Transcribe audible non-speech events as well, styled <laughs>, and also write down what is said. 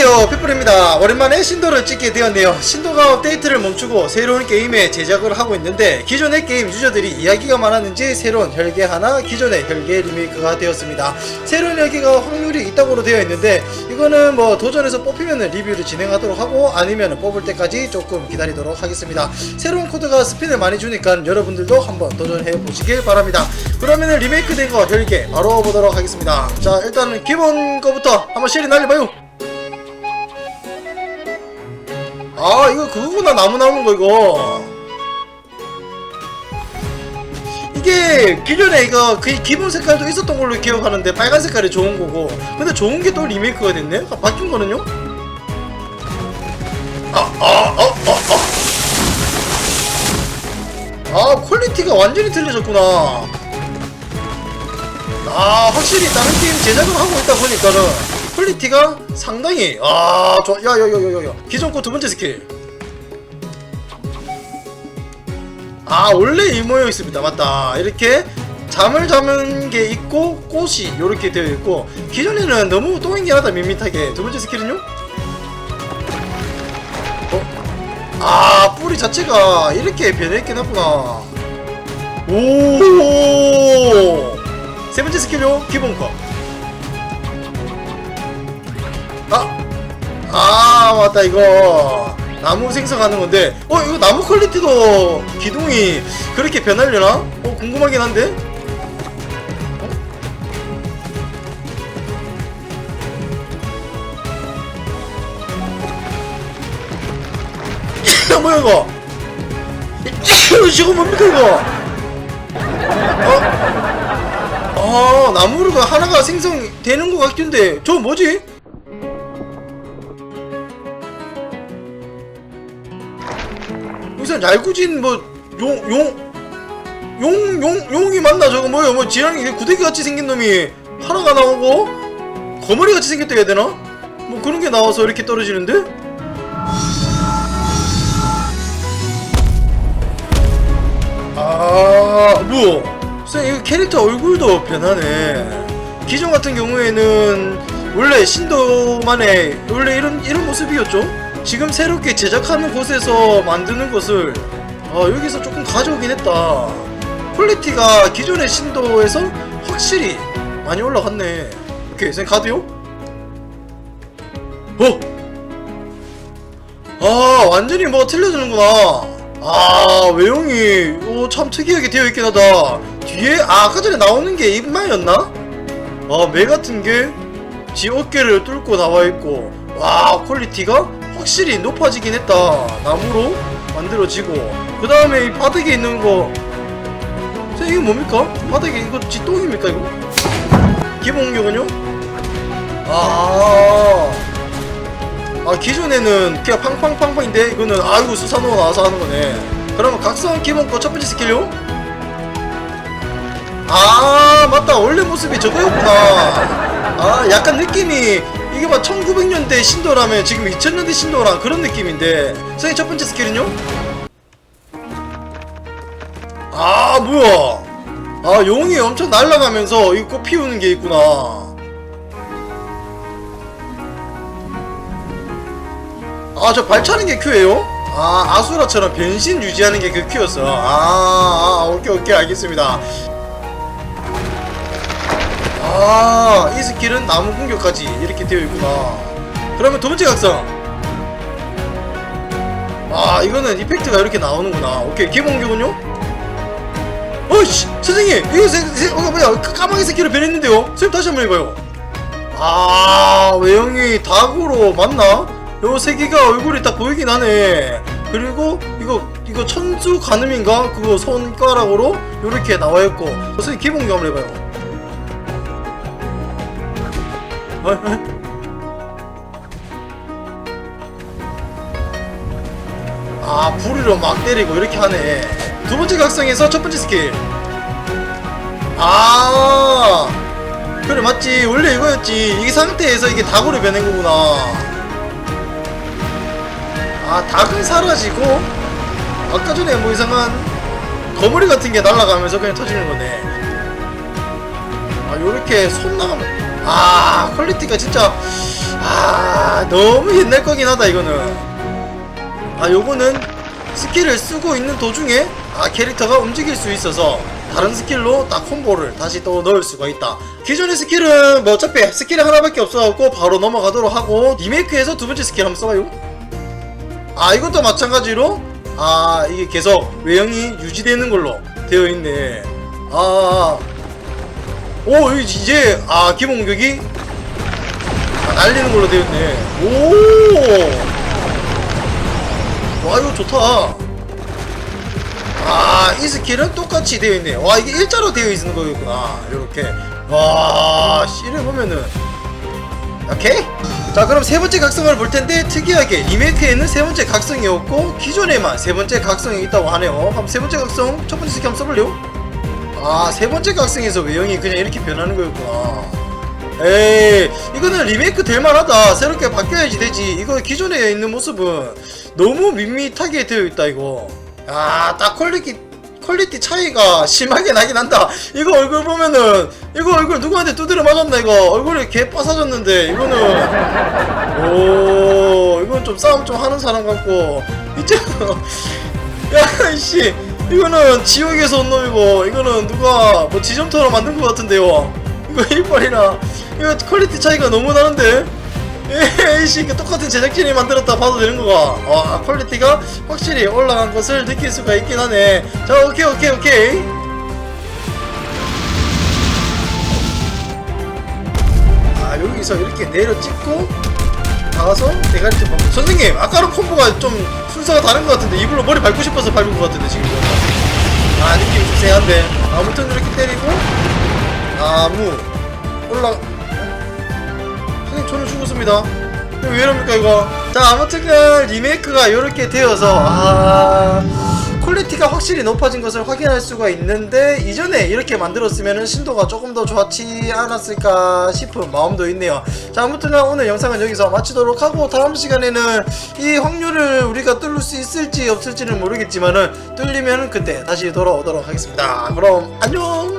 안녕하세요 핏불입니다. 오랜만에 신도를 찍게 되었네요. 신도가 업데이트를 멈추고 새로운 게임에 제작을 하고 있는데 기존의 게임 유저들이 이야기가 많았는지 새로운 혈계 하나 기존의 혈계 리메이크가 되었습니다. 새로운 혈계가 확률이 있다고 되어 있는데 이거는 뭐 도전해서 뽑히면 리뷰를 진행하도록 하고 아니면 뽑을 때까지 조금 기다리도록 하겠습니다. 새로운 코드가 스핀을 많이 주니까 여러분들도 한번 도전해 보시길 바랍니다. 그러면 리메이크된 거 혈계 바로 보도록 하겠습니다. 자 일단은 기본 거부터 한번 실이 날려봐요 아 이거 그거구나. 나무 나오는 거 이거. 이게 기존에 이거 그 기본 색깔도 있었던 걸로 기억하는데 빨간 색깔이 좋은 거고. 근데 좋은 게 또 리메이크가 됐네? 아, 바뀐 거는요? 아아아아아. 아, 퀄리티가 완전히 틀려졌구나. 아 확실히 다른 게임 제작을 하고 있다 보니까는 퀄리티가 상당히 아 좋아. 야야야야야 기존 거 두 번째 스킬. 아 원래 이 모여 있습니다. 맞다. 이렇게 잠을 자는 게 있고 꽃이 이렇게 되어 있고 기존에는 너무 또잉기하다 밋밋하게. 두 번째 스킬은요? 어? 아 뿌리 자체가 이렇게 변했긴 하구나. 오세 번째 스킬요? 기본 거 아, 아 맞다 이거 나무 생성하는 건데 어 이거 나무 퀄리티도 기둥이 그렇게 변하려나? 어 궁금하긴 한데 어? <coughs> 뭐야 이거 <coughs> 이거 뭡니까 이거 어? 아 나무가 하나가 생성되는 것 같긴데 저 뭐지? 여기서 얄구진 뭐용용 용이 맞나 저거 뭐야 뭐 지랑이 구데기 같이 생긴 놈이 하나가 나오고 거머리 같이 생겼다 해야 되나? 뭐 그런 게 나와서 이렇게 떨어지는데? 아 뭐야 이거 캐릭터 얼굴도 변하네 기존 같은 경우에는 원래 신도만의 원래 이런 이런 모습이었죠 지금 새롭게 제작하는 곳에서 만드는 것을 어, 여기서 조금 가져오긴 했다 퀄리티가 기존의 신도에서 확실히 많이 올라갔네 오케이 선생님 가드요? 어? 아 완전히 뭐 틀려지는구나 아 외형이 오, 참 특이하게 되어 있긴 하다 뒤에 아 아까 전에 나오는 게 입마였나? 아매 같은 게 지 어깨를 뚫고 나와 있고 와 퀄리티가 확실히 높아지긴 했다 나무로 만들어지고 그 다음에 이 바닥에 있는 거 저, 이게 뭡니까? 바닥에 이거 지 똥입니까 이거? 기본 공격은요? 아 아 기존에는 그냥 팡팡팡팡인데 이거는 아이고 수산호가 나와서 하는 거네 그러면 각성 기본 거 첫 번째 스킬요? 아 맞다 원래 모습이 저거였구나 아 약간 느낌이 이게 막 1900년대 신도라면 지금 2000년대 신도랑 그런 느낌인데. 선생님 첫 번째 스킬은요? 아 뭐야? 아 용이 엄청 날아가면서 이거 꽃 피우는 게 있구나. 아 저 발차는 게 큐예요? 아 아수라처럼 변신 유지하는 게 그 큐였어. 아, 아 오케이 오케이. 알겠습니다 아, 이 스킬은 나무 공격까지 이렇게 되어 있구나. 그러면 두 번째 각성. 아, 이거는 이펙트가 이렇게 나오는구나. 오케이, 기본 공격은요? 어이씨, 선생님, 이거 세, 세, 어, 뭐야, 까- 까마귀 새끼로 변했는데요? 선생님 다시 한번 해봐요. 아, 외형이 닭으로 맞나? 요 세 개가 얼굴이 딱 보이긴 하네. 그리고 이거 이거 천수 가늠인가? 그거 손가락으로 이렇게 나와 있고. 선생님 기본 공격 한번 해봐요. 아 불으로 막 때리고 이렇게 하네. 두 번째 각성에서 첫 번째 스킬. 아 그래 맞지. 원래 이거였지. 이 상태에서 이게 닭으로 변한 거구나. 아 닭은 사라지고 아까 전에 뭐 이상한 거머리 같은 게 날아가면서 그냥 터지는 거네. 아 요렇게 손 나가면 아 퀄리티가 진짜 아 너무 옛날 거긴 하다 이거는. 아 요거는 스킬을 쓰고 있는 도중에 아 캐릭터가 움직일 수 있어서 다른 스킬로 딱 콤보를 다시 또 넣을 수가 있다. 기존의 스킬은 뭐 어차피 스킬이 하나밖에 없어갖고 바로 넘어가도록 하고 리메이크해서 두 번째 스킬 한번 써봐요. 아 이것도 마찬가지로 아 이게 계속 외형이 유지되는 걸로 되어 있네. 아 오 이제 아 기본 공격이? 아, 날리는 걸로 되어 있네. 오 와 이거 좋다. 아 이 스킬은 똑같이 되어 있네. 와 이게 일자로 되어 있는 거였구나. 이렇게. 와 씨를 보면은. 오케이? 자 그럼 세 번째 각성을 볼 텐데 특이하게 리메이크에는 세 번째 각성이 없고 기존에만 세 번째 각성이 있다고 하네요. 그럼 세 번째 각성 첫 번째 스킬 한번 써볼래요? 아 세 번째 각성에서 외형이 그냥 이렇게 변하는 거였구나. 에이 이거는 리메이크 될 만하다. 새롭게 바뀌어야지 되지. 이거 기존에 있는 모습은 너무 밋밋하게 되어 있다 이거. 아딱 퀄리티 퀄리티 차이가 심하게 나긴 한다. 이거 얼굴 보면은 이거 얼굴 누구한테 두드려 맞았나 이거. 얼굴이 개 빠사졌는데 이거는. 오 이건 좀 싸움 좀 하는 사람 같고. 이제 <laughs> 야이씨 이거는 지옥에서 온 놈이고 이거는 누가 뭐 지점토로 만든 것 같은데요. 이거 <laughs> 이빨이랑 이거 퀄리티 차이가 너무 나는데? <laughs> 에이씨 그 똑같은 제작진이 만들었다 봐도 되는 거가? 와 퀄리티가 확실히 올라간 것을 느낄 수가 있긴 하네. 자 오케이 오케이 오케이. 아 여기서 이렇게 내려 찍고 나가서 대가리 좀 선생님 아까랑 콤보가 좀 순서가 다른 것 같은데. 이불로 머리 밟고 싶어서 밟은 것 같은데 지금. 아 느낌이 좀 쎄한데. 아무튼 이렇게 때리고 나무 올라 선생님 저는 죽었습니다. 왜 이럽니까 이거? 자 아무튼 그 리메이크가 이렇게 되어서 아 확실히 높아진 것을 확인할 수가 있는데 이전에 이렇게 만들었으면 신도가 조금 더 좋지 않았을까 싶은 마음도 있네요. 자 아무튼 오늘 영상은 여기서 마치도록 하고 다음 시간에는 이 확률을 우리가 뚫을 수 있을지 없을지는 모르겠지만은 뚫리면 그때 다시 돌아오도록 하겠습니다. 그럼 안녕